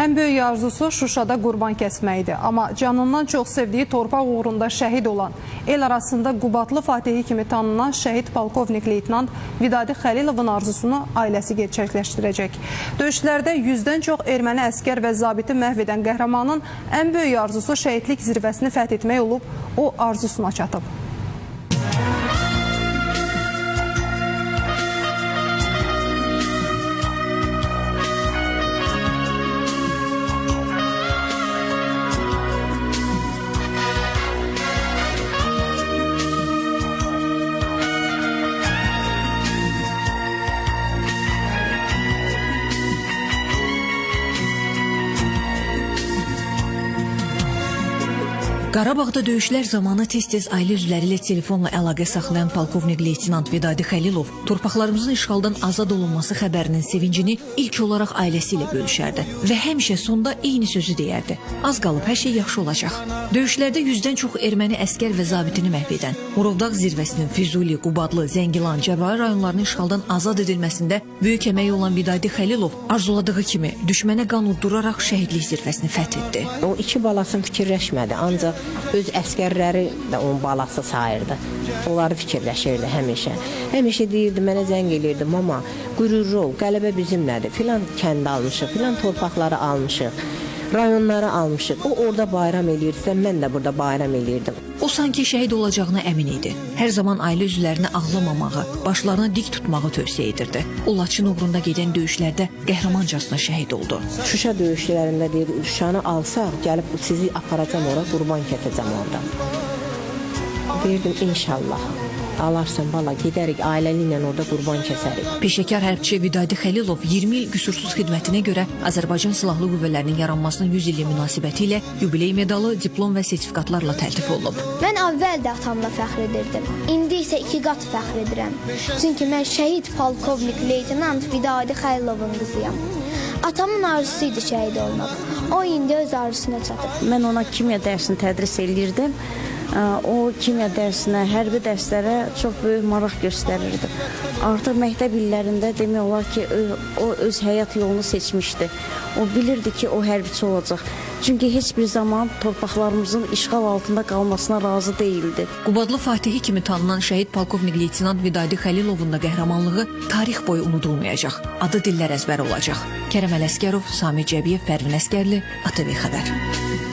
Ən böyük arzusu Şuşada qurban kəsmək idi. Amma canından çox sevdiyi torpaq uğrunda şəhid olan, el arasında Qubadlı Fatihi kimi tanınan şəhid polkovnik leytenant Vidadi Xəlilovun arzusunu ailəsi gerçəkləşdirəcək. Döyüşlərdə 100-dən çox erməni əskər və zabiti məhv edən qəhrəmanın ən böyük arzusu şəhidlik zirvəsini fəth etmək olub, o arzusuna çatıb. Qarabağda döyüşlər zamanı tez-tez ailə üzvləri ilə telefonla əlaqə saxlayan polkovnik leytenant Vidadi Xəlilov torpaqlarımızın işğaldan azad olunması xəbərinin sevincini ilk olaraq ailəsi ilə bölüşərdi və həmişə sonda eyni sözü deyərdi. Az qalıb hər şey yaxşı olacaq. Döyüşlərdə 100-dən çox erməni əskər və zabitini məhv edən, Murovdağ zirvəsinin Füzuli, Qubadlı, Zəngilan, Cəbrayıl rayonlarının işğaldan azad edilməsində böyük əməyi olan Vidadi Xəlilov arzuladığı kimi düşmənə qan udduraraq şəhidlik zirvəsini fəth etdi. O iki balasını fikirləşmədi, ancaq öz əskərləri də onun balası sayırdı. Onları fikirləşirdi həmişə. Həmişə deyirdi, mənə zəng elirdi, mama, qürurlu ol, qələbə bizimlədir. Filan kəndi almışıq, filan torpaqları almışıq. Rayonları almışıq. O orada bayram eləyirsə, mən də burada bayram eləyirdim. O sanki şəhid olacağına əmin idi. Hər zaman ailə üzvlərini ağlamamağı, başlarını dik tutmağı tövsiyə edirdi. O Laçın uğrunda gedən döyüşlərdə qəhrəmancasına şəhid oldu. Şuşa döyüşlərində deyir, Şuşanı alsaq, gəlib sizi aparacam ora, qurban kəsəcəm orada. Deyirdim, inşallah. Alarsan bala, gedərik ailəli ilə orada qurban kəsərik. Peşəkar hərbçi Vidadi Xəlilov 20 il qüsursuz xidmətinə görə Azərbaycan Silahlı Qüvvələrinin yaranmasının 100 illiyi münasibətilə yubiley medalı, diplom və sertifikatlarla təltif olunub. Mən əvvəl də atamla fəxr edirdim. İndi isə iki qat fəxr edirəm. Çünki mən şəhid polkovnik leytenant Vidadi Xəlilovun qızıyam. Atamın arzusu idi şəhid olmaq. O indi öz arzusuna çatıb. Mən ona kimya dərsini tədris eləyirdim. Ə, O kimya dərsinə, hərbi dərslərə çox böyük maraq göstərirdi. Artıq məktəb illərində demək olar ki, o öz həyat yolunu seçmişdi. O bilirdi ki, o hərbiçi olacaq. Çünki heç bir zaman torpaqlarımızın işğal altında qalmasına razı değildi. Qubadlı Fatihi kimi tanınan şəhid polkovnik leytenant Vidadi Xəlilovun da qəhrəmanlığı tarix boyu unudulmayacaq. Adı dillər əzbəri olacaq. Kərəm Ələsgərov, Sami Cəbiyev, Pərvin Əskərli, ATV xəbər.